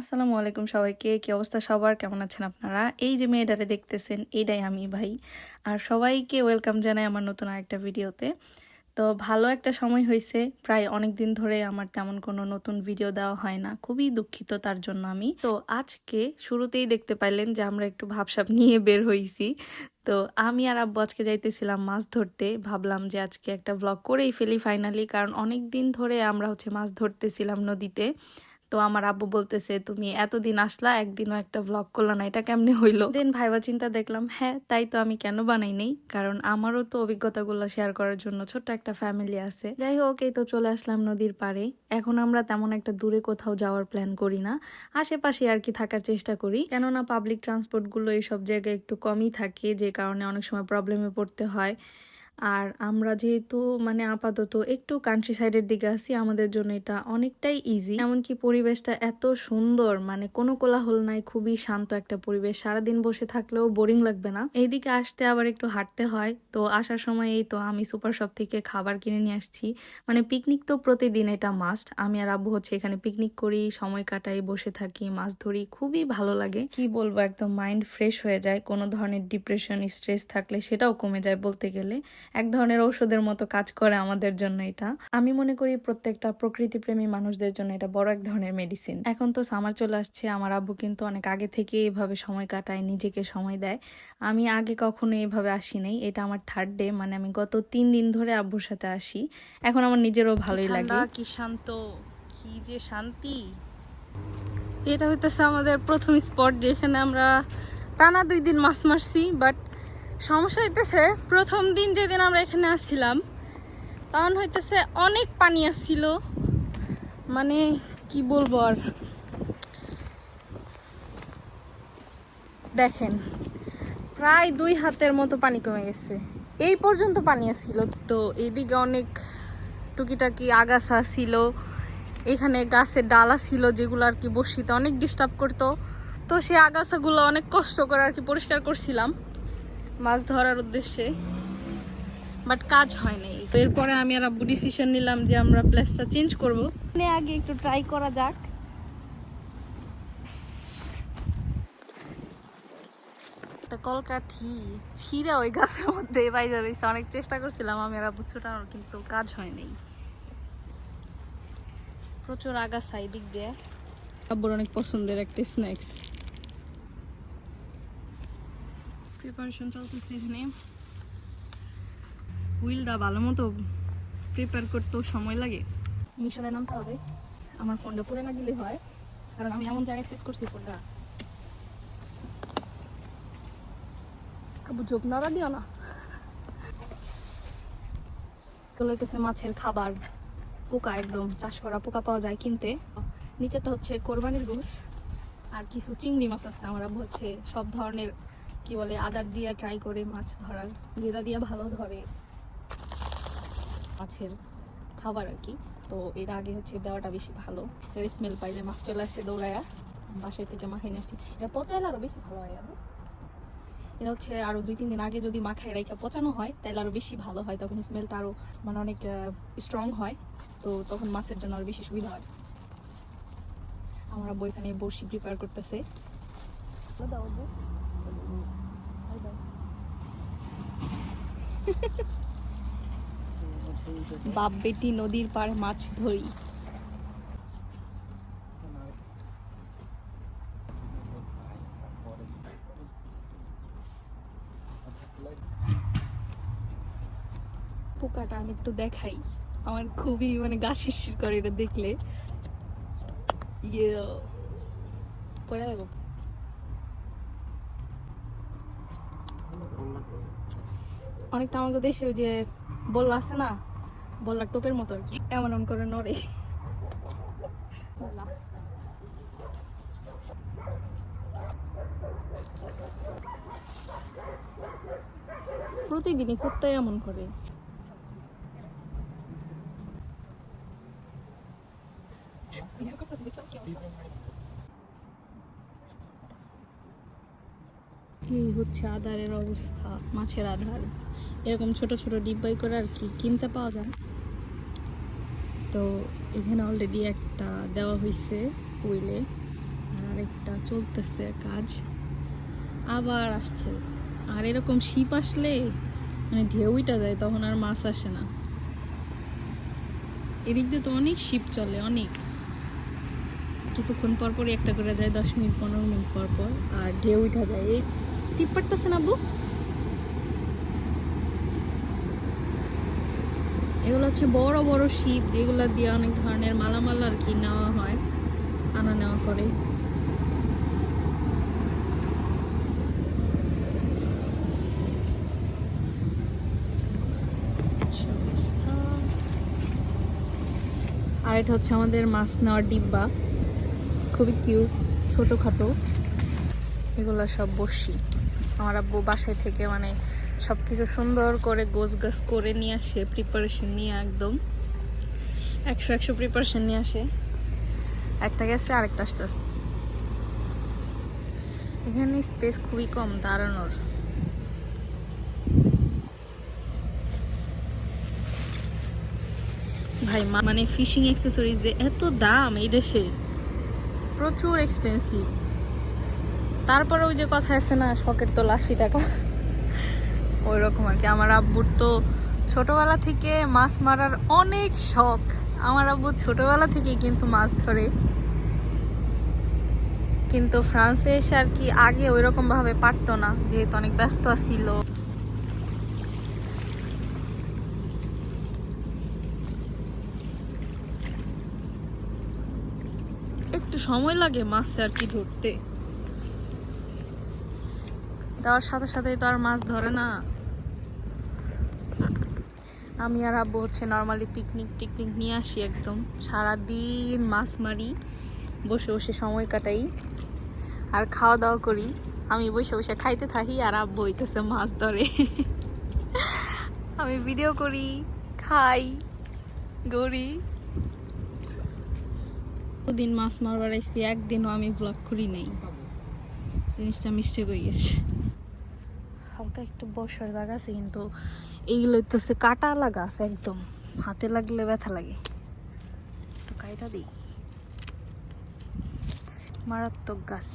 আসসালামু আলাইকুম সবাইকে, কি অবস্থা সবার? কেমন আছেন আপনারা? এই যে মেয়েটারে দেখতেছেন এইটাই আমি ভাই। আর সবাইকে ওয়েলকাম জানাই আমার নতুন আরেকটা ভিডিওতে। তো ভালো একটা সময় হয়েছে, প্রায় অনেক দিন ধরে আমার তেমন কোনো নতুন ভিডিও দেওয়া হয় না। খুবই দুঃখিত তার জন্য আমি। তো আজকে শুরুতেই দেখতে পাইলেন যে আমরা একটু ভাবসাব নিয়ে বের হয়েছি তো আমি আর আব্বু আজকে যাইতেছিলাম মাছ ধরতে। ভাবলাম যে আজকে একটা ব্লগ করেই ফেলি ফাইনালি কারণ অনেক দিন ধরে আমরা হচ্ছে মাছ ধরতেছিলাম নদীতে। তো আমার আব্বু বলতেছে, তুমি এতদিন আসলা, একদিনও একটা ব্লগ করলা না, এটা কেমনে হইল? দেন ভাইবা চিন্তা দেখলাম হ্যাঁ তাই তো আমি কেন বানাই নেই? কারণ আমারও তো অভিজ্ঞতাগুলো শেয়ার করার জন্য ছোট্ট একটা ফ্যামিলি আছে। যাই হোক এই তো চলে আসলাম নদীর পাড়ে। এখন আমরা তেমন একটা দূরে কোথাও যাওয়ার প্ল্যান করি না। আশেপাশে আর কি থাকার চেষ্টা করি। কেননা পাবলিক ট্রান্সপোর্টগুলো এইসব জায়গায় একটু কমই থাকে, যে কারণে অনেক সময় প্রবলেমে পড়তে হয়। আর আমরা যেহেতু মানে আপাতত একটু কান্ট্রি সাইডের দিকে আছি, আমাদের জন্য এটা অনেকটাই ইজি এমনকি পরিবেশটা এত সুন্দর মানে কোনো কোলাহল নাই, খুবই শান্ত একটা পরিবেশ। সারাদিন বসে থাকলেও বোরিং লাগবে না। এইদিকে আসতে আবার একটু হাঁটতে হয়। তো আসার সময় এই তো আমি সুপার শপ থেকে খাবার কিনে নিয়ে আসছি। মানে পিকনিক তো প্রতিদিন এটা মাস্ট আমি আর আব্বু হচ্ছে এখানে পিকনিক করি, সময় কাটাই, বসে থাকি, মাছ ধরি, খুবই ভালো লাগে। কি বলব, একদম মাইন্ড ফ্রেশ হয়ে যায়। কোনো ধরনের ডিপ্রেশন স্ট্রেস থাকলে সেটাও কমে যায় বলতে গেলে। এক ধরনের ঔষধের মতো কাজ করে আমাদের জন্য এটা। আমি মনে করি প্রত্যেকটা প্রকৃতিপ্রেমী মানুষদের জন্য এটা বড় এক ধরনের মেডিসিন এখন তো সামার চলে আসছে আমার আব্বু কিন্তু অনেক আগে থেকে এভাবে সময় কাটায় নিজেকে সময় দেয়। আমি আগে কখনো এভাবে আসি নাই এটা আমার থার্ড ডে মানে আমি গত তিন দিন ধরে আব্বুর সাথে আসি। এখন আমার নিজেরও ভালোই লাগে। কি শান্ত কি যে শান্তি। এটা হইতেছে আমাদের প্রথম স্পট যেখানে আমরা টানা দুই দিন মাছ মারছি বাট সমস্যা হইতেছে, প্রথম দিন যেদিন আমরা এখানে আসছিলাম, তখন হইতেছে অনেক পানি আসছিল। মানে কি বলব আর? দেখেন, প্রায় দুই হাতের মতো পানি কমে গেছে। এই পর্যন্ত পানি আসছিল। তো এদিকে অনেক টুকিটাকি আগাছা ছিল, এখানে গাছের ডালা ছিল যেগুলো আর কি বসিতে অনেক ডিস্টার্ব করতো। তো সেই আগাছাগুলো অনেক কষ্ট করে আর কি পরিষ্কার করছিলাম। মাছ ধরার উদ্দেশ্যে। বাট কাজ হয় নাই এরপরে আমি আর আব্বু ডিসিশন নিলাম যে আমরা প্লেসটা চেঞ্জ করব। আগে একটু ট্রাই করা যাক। একটা কলকাঠি। ছিঁড়ে ওই গাছের মধ্যে বাইরে রয়েছে। অনেক চেষ্টা করছিলাম আমি আর আব্বু কিন্তু কাজ হয় নাই প্রচুর আগাছা এই দিক দিয়ে। আব্বুর অনেক পছন্দের একটা স্ন্যাক্স প্রিপারেশন চলতেছে এখানে। হুইলটা ভালো মতো প্রিপেয়ার করতেও সময় লাগে। মিশনে নামতে হবে। আমার ফোনটা পরে না গেলে হয়। কারণ আমি এমন জায়গায় সেট করছি ফোনটা আবু জোপ নড়া দিও না। হইতেছে মাছের খাবার। পোকা একদম, চাষ করা পোকা পাওয়া যায় কিনতে। নিচেটা হচ্ছে কোরবানির গোস আর কিছু চিংড়ি মাছ আছে, আমরা হচ্ছে সব ধরনের কি বলে, আদার দিয়ে ট্রাই করে মাছ ধরার, যেটা দিয়ে ভালো ধরে মাছের খাবার আর কি। তো এর আগে হচ্ছে দেওয়াটা বেশি ভালো। এর স্মেল পাইলে মাছ চলে আসে দৌড়ায়া, বাসায় থেকে মাখাই নিয়ে আসছি এটা পচাইলে আরও বেশি ভালো হয় এটা হচ্ছে আরও দুই, তিন দিন আগে যদি মাখায় রেখে পচানো হয় তাহলে আরও বেশি ভালো হয়। তখন স্মেলটা আরও মানে অনেক স্ট্রং হয়। তো তখন মাছের জন্য আরও বেশি সুবিধা হয়। আমরা বই এখানে বসি প্রিপেয়ার করতেছে। দাও বউ। এই দাও। বাপ বেটি নদীর পার মাছ ধরি। পোকাটা আমি একটু দেখাই। আমার খুবই মানে গা শিরশির করে এটা দেখলে। ইয়ে পড়ে যাব। অনেকটা আমাকে দেশে ওই যে বললা আছে না বললা টোপের মতো আর কি। এমন এমন করে নড়ে। প্রতিদিনই কুত্তায় এমন করে। এই হচ্ছে আধারের অবস্থা। মাছের আধার। এরকম ছোট ছোট ডিব্বাই করে আর কি কিনতে পাওয়া যায়। তো এখানে অলরেডি একটা দেওয়া হয়েছে উইলে আর আরেকটা চলতেছে কাজ। আবার আসছে। আর এরকম শীপ আসলে মানে ঢেউইটা যায় তখন আর মাছ আসে না। এদিক দিয়ে তো অনেক শীপ চলে, অনেক। কিছুক্ষণ পর পরই একটা করে যায়, দশ মিনিট, পনেরো মিনিট পর পর। আর ঢেউ উঠা যায়। এই টিপ পারতেছে না আব্বু এগুলো হচ্ছে বড় বড় শিপ যেগুলো দিয়ে অনেক ধরনের মালামাল আর কি নেওয়া হয়, আনা নেওয়া করে। আর এটা হচ্ছে আমাদের মাছ নেওয়ার ডিব্বা। খুবই কিউট, ছোটোখাটো। এগুলো সব বসি আমার আব্বু বাসায় থেকে মানে সব কিছু সুন্দর করে গোছ গাছ করে নিয়ে আসে প্রিপারেশন নিয়ে একদম। একশো একশো প্রিপারেশন নিয়ে আসে। একটা গেছে, আরেকটা আসতে আসতে এখানে স্পেস খুবই কম দাঁড়ানোর। ভাই মানে ফিশিং অ্যাক্সেসরিজ এত দাম এই দেশে। প্রচুর এক্সপেন্সিভ তারপরে ওই যে কথা আছে না, শখের তো আশি টাকা। ওই রকম আর কি। আমার আব্বুর তো ছোটবেলা থেকে মাছ মারার অনেক শখ। আমার আব্বু ছোটবেলা থেকে কিন্তু মাছ ধরে। কিন্তু ফ্রান্সে এসে আর কি আগে ওই রকম ভাবে পারতো না, যেহেতু অনেক ব্যস্ত ছিল। একটু সময় লাগে মাছে আর কি ধরতে। দেওয়ার সাথে সাথে তো আর মাছ ধরে না। আমি আর আব্বু হচ্ছে নর্মালি পিকনিক টিকনিক নিয়ে আসি একদম। সারাদিন মাছ মারি, বসে বসে সময় কাটাই আর খাওয়া দাওয়া করি। আমি বসে বসে খাইতে থাকি আর আব্বু হইতেছে মাছ ধরে। আমি ভিডিও করি, খাই গড়ি দিন মাছ মারবার আইসি একদিনও আমি ব্লগ করি নাই। জিনিসটা মিস্টেক হয়ে গেছে। হালকা একটু বসার জায়গা আছে, কিন্তু এইগুলো তো সে কাটা লাগা আছে একদম। হাতে লাগলে ব্যথা লাগে। একটু কাইটা দিই। মারাত্মক গাছ।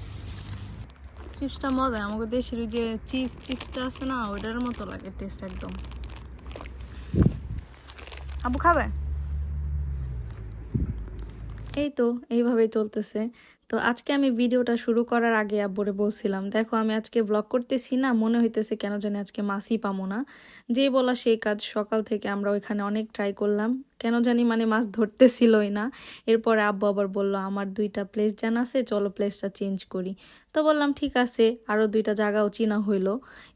চিপসটা মজা আমাকে দেশের ওই যে চিজ চিপসটা আছে না, ওইটার মতো লাগে টেস্ট একদম। আবু খাবে? এই তো, এইভাবেই চলতেছে। তো আজকে আমি ভিডিওটা শুরু করার আগে আব্বরে বলছিলাম, দেখো, আমি আজকে ব্লগ করতেছি না, মনে হইতেছে কেন জানি আজকে মাছই পামো না। যে বলা সেই কাজ সকাল থেকে আমরা ওইখানে অনেক ট্রাই করলাম। কেন জানি মানে মাছ ধরতেছিলই না। এরপরে আব্বু আবার বলল, আমার দুইটা প্লেস জানা আছে, চলো প্লেসটা চেঞ্জ করি। তো বললাম, ঠিক আছে। আরও দুইটা জায়গাও চিনা হইল।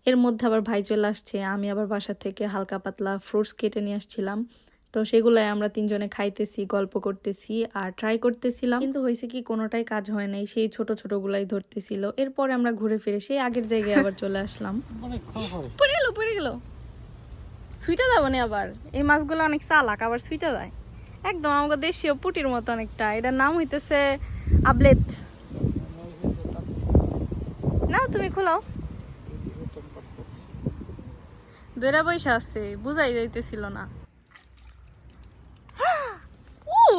এর মধ্যে আবার ভাই চলে আসছে, আমি আবার বাসা থেকে হালকা পাতলা ফ্রুটস কেটে নিয়ে আসছিলাম। তো সেগুলাই আমরা তিনজনে খাইতেছি, গল্প করতেছি আর ট্রাই করতেছিলাম। কিন্তু হয়েছে কি, কোনোটাই কাজ হয় নাই। সেই ছোট ছোট গুলাই ধরতেছিল। এরপরে আমরা ঘুরে ফিরে সেই আগের জায়গায় আবার চলে আসলাম। পড়ে গেল পড়ে গেল। সুইটা না আবার? এই মাছগুলো অনেক চালাক, আবার সুইটা যায় একদম আমাকে দেশীয় পুটির মতো অনেকটা। এটার নাম হইতেছে আবলেট। নাও তুমি খোলাও। দৈরা আছে, বুঝাই যাইতেছিল না।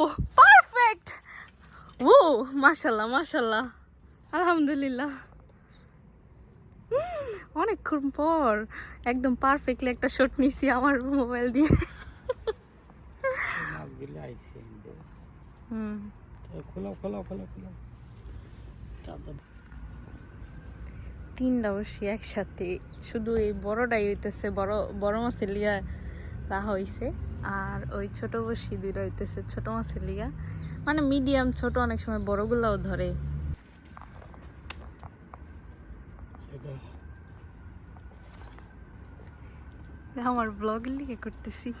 পারফেক্ট ও মাশাল্লাহ মাশাল্লাহ আলহামদুলিল্লাহ অনেকক্ষণ পর একদম পারফেক্টলি একটা শট নিছি আমার মোবাইল দিয়ে। হুম। বসি একসাথে। শুধু এই বড়টাই হইতেছে বড় বড় মাছের লিয়া রাহা হইছে। আর ওই ছোট বসি দুইটা হইতেছে ছোট মাছের লিগা। মানে মিডিয়াম ছোট অনেক সময় বড়গুলাও ধরে। আমার ব্লগ লিগে করতেছি।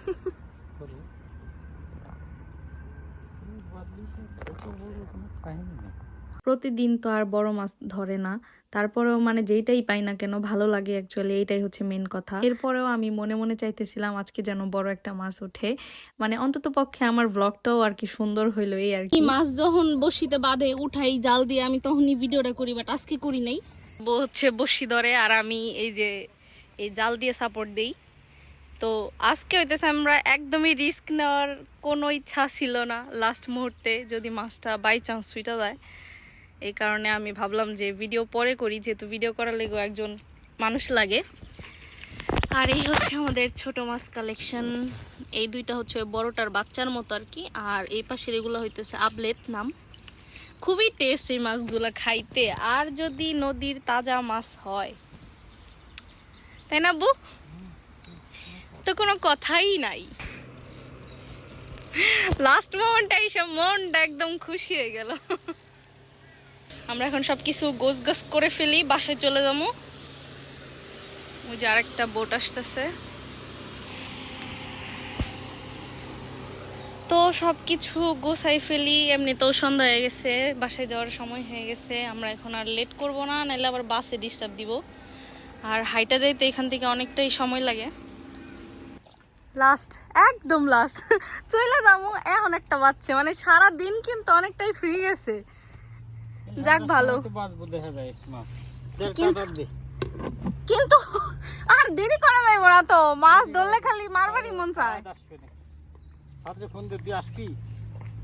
কাহিনী প্রতিদিন তো আর বড় মাছ ধরে না। তারপরেও মানে যেইটাই পাই না কেন ভালো লাগে অ্যাকচুয়ালি এইটাই হচ্ছে মেন কথা। এরপরেও আমি মনে মনে চাইতেছিলাম আজকে যেন বড় একটা মাছ ওঠে। মানে অন্তত পক্ষে আমার ব্লগটাও আর কি সুন্দর হইল এই আর কি। মাছ যখন বসিতে বাঁধে উঠাই জাল দিয়ে আমি তখনই ভিডিওটা করি বাট আজকে করি নাই। হচ্ছে বসি ধরে আর আমি এই যে এই জাল দিয়ে সাপোর্ট দেই। তো আজকে হইতেছে আমরা একদমই রিস্ক নেওয়ার কোনো ইচ্ছা ছিল না লাস্ট মুহূর্তে যদি মাছটা বাই চান্স সুইটা যায়। এই কারণে আমি ভাবলাম যে ভিডিও পরে করি, যেহেতু ভিডিও করার লেগেও একজন মানুষ লাগে। আর এই হচ্ছে আমাদের ছোট মাছ কালেকশন এই দুইটা হচ্ছে বড়টার বাচ্চার মতো আর কি, আর এই পাশের এগুলো হইতেছে আপলেট নাম। খুবই টেস্ট এই মাছগুলো খাইতে, আর যদি নদীর তাজা মাছ হয়। তাই না বু তো কোনো কথাই নাই। লাস্ট মোমেন্টে এসে মনটা একদম খুশি হয়ে গেল। আমরা এখন সবকিছু গোছ গাছ করে ফেলি, বাসায় চলে যাব। ওই যে আরেকটা বোট আসতেছে। তো সব কিছু গোছাই ফেলি এমনিতেও সন্ধ্যা হয়ে গেছে, বাসায় যাওয়ার সময় হয়ে গেছে। আমরা এখন আর লেট করব না, নাহলে আবার বাসে ডিস্টার্ব দিব। আর হাইটা যাইতে এখান থেকে অনেকটাই সময় লাগে। লাস্ট একদম লাস্ট চলে যাব, এখন একটা বাচ্চা মানে সারা দিন কিন্তু অনেকটাই ফ্রি গেছে। যাক ভালো। তো বাঁচবো দেখা যায় মাছ দেড় কিন্তু- দে কিন্তু আর দেরি করা যাইব না তো। মাছ ধরলে খালি মারবারই মন চায়। ফোন দিয়ে আসবি?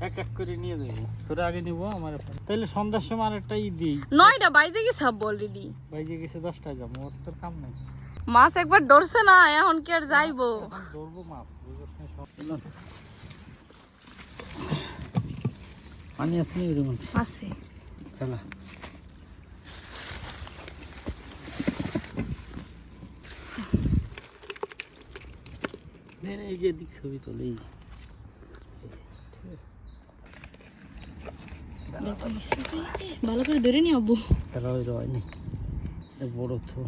এক এক করে নিয়ে যাব। তোরা আগে নিবো আমার তাহলে সন্ধ্যার সময় আরেকটা ই দিই। নয়টা বাইজে গেছে অলরেডি বাইরে গেছে দশটায় যাব ওর তোর কাম নাই। মাছ একবার ধরছে না এখন কি আর যাইবো? ধরবো মাছ। পানি আছে নি আছে। খেলা এই যে দিক ছবি তোলে এই যে। ভালো করে ধরে নি আব্বু। খেলা ওই রয় নি। বড় তো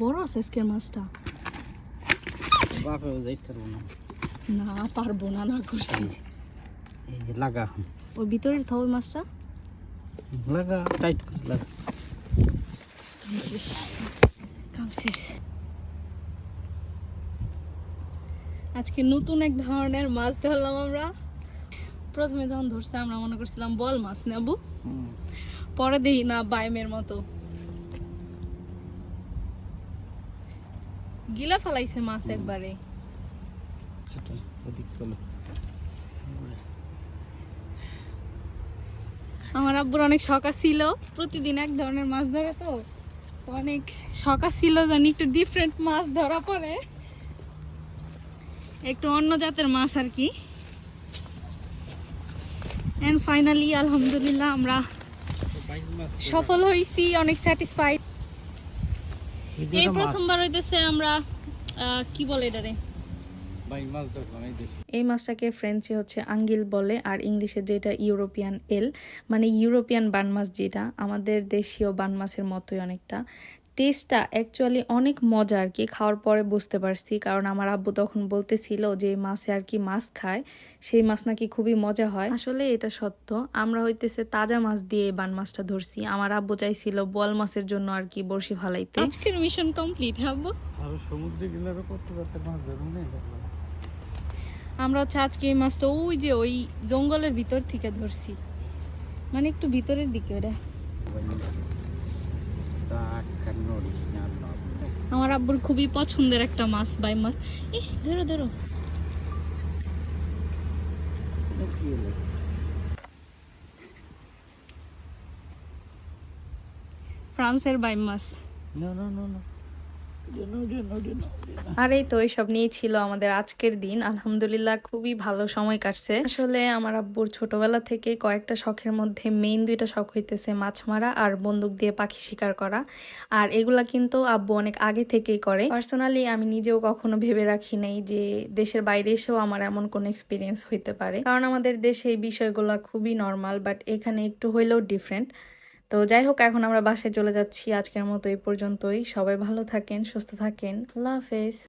বড় আছে আজকের মাছটা। বাপেও যাইতে পারব না। না পারব না না করছি। এই যে লাগা। ওর ভিতরে মাছটা? লাগা টাইট লাগা। আজকে নতুন এক ধরনের মাছ ধরলাম আমরা। প্রথমে যখন ধরছে আমরা মনে করছিলাম বল মাছ নেব। পরে দেখি না বাইমের মতো। গিলা ফেলাইছে মাছ একবারে। ওদিক চলো। আমার আব্বুর অনেক শখ ছিল প্রতিদিন এক ধরনের মাছ ধরে তো। অনেক শখ ছিল জানি একটু ডিফারেন্ট মাছ ধরা পড়ে একটু অন্য জাতের মাছ আর কি। এন্ড ফাইনালি আলহামদুলিল্লাহ আমরা সফল হয়েছি অনেক স্যাটিসফাইড এই প্রথমবার হইতেছে আমরা কি বলে এটারে? এই মাছটাকে ফ্রেঞ্চে হচ্ছে আঙ্গিল বলে আর ইংলিশে যেটা ইউরোপিয়ান এল মানে ইউরোপিয়ান বান মাছ যেটা আমাদের দেশীয় বান মাছের মতোই অনেকটা। টেস্টটা অ্যাকচুয়ালি অনেক মজা আর কি খাওয়ার পরে বুঝতে পারছি কারণ আমার আব্বু তখন বলতেছিল যে মাছে আর কি মাছ খায় সেই মাছ নাকি খুবই মজা হয়। আসলে এটা সত্য আমরা হইতেছে তাজা মাছ দিয়ে বান মাছটা ধরছি আমার আব্বু চাইছিল বল মাছের জন্য আর কি বড়শি ফালাইতে। আজকের মিশন কমপ্লিট আব্বু। আরও সমুদ্রে গেলে কত রাতের মাছ ধরুন আমরা হচ্ছে আজকে এই মাছটা ওই যে ওই জঙ্গলের ভিতর থেকে ধরছি মানে একটু ভিতরের দিকে ওটা। আমার আব্বুর খুবই পছন্দের একটা মাছ, বাই মাছ এ ধরো ধরো? ফ্রান্সের বাই মাছ না না না। আর এই তো এইসব নিয়েই ছিল আমাদের আজকের দিন। আলহামদুলিল্লাহ খুবই ভালো সময় কাটছে। আসলে আমার আব্বুর ছোটবেলা থেকে কয়েকটা শখের মধ্যে মেইন দুইটা শখ হইতেছে মাছ মারা আর বন্দুক দিয়ে পাখি শিকার করা। আর এগুলা কিন্তু আব্বু অনেক আগে থেকেই করে। পার্সোনালি আমি নিজেও কখনো ভেবে রাখি নাই যে দেশের বাইরে এসেও আমার এমন কোনো এক্সপিরিয়েন্স হইতে পারে। কারণ আমাদের দেশে এই বিষয়গুলো খুবই নর্মাল বাট এখানে একটু হইলেও ডিফারেন্ট তো যাই হোক এখন আমরা বাসায় চলে যাচ্ছি। আজকের মতো এই পর্যন্তই। সবাই ভালো থাকেন, সুস্থ থাকেন। আল্লাহ হাফেজ।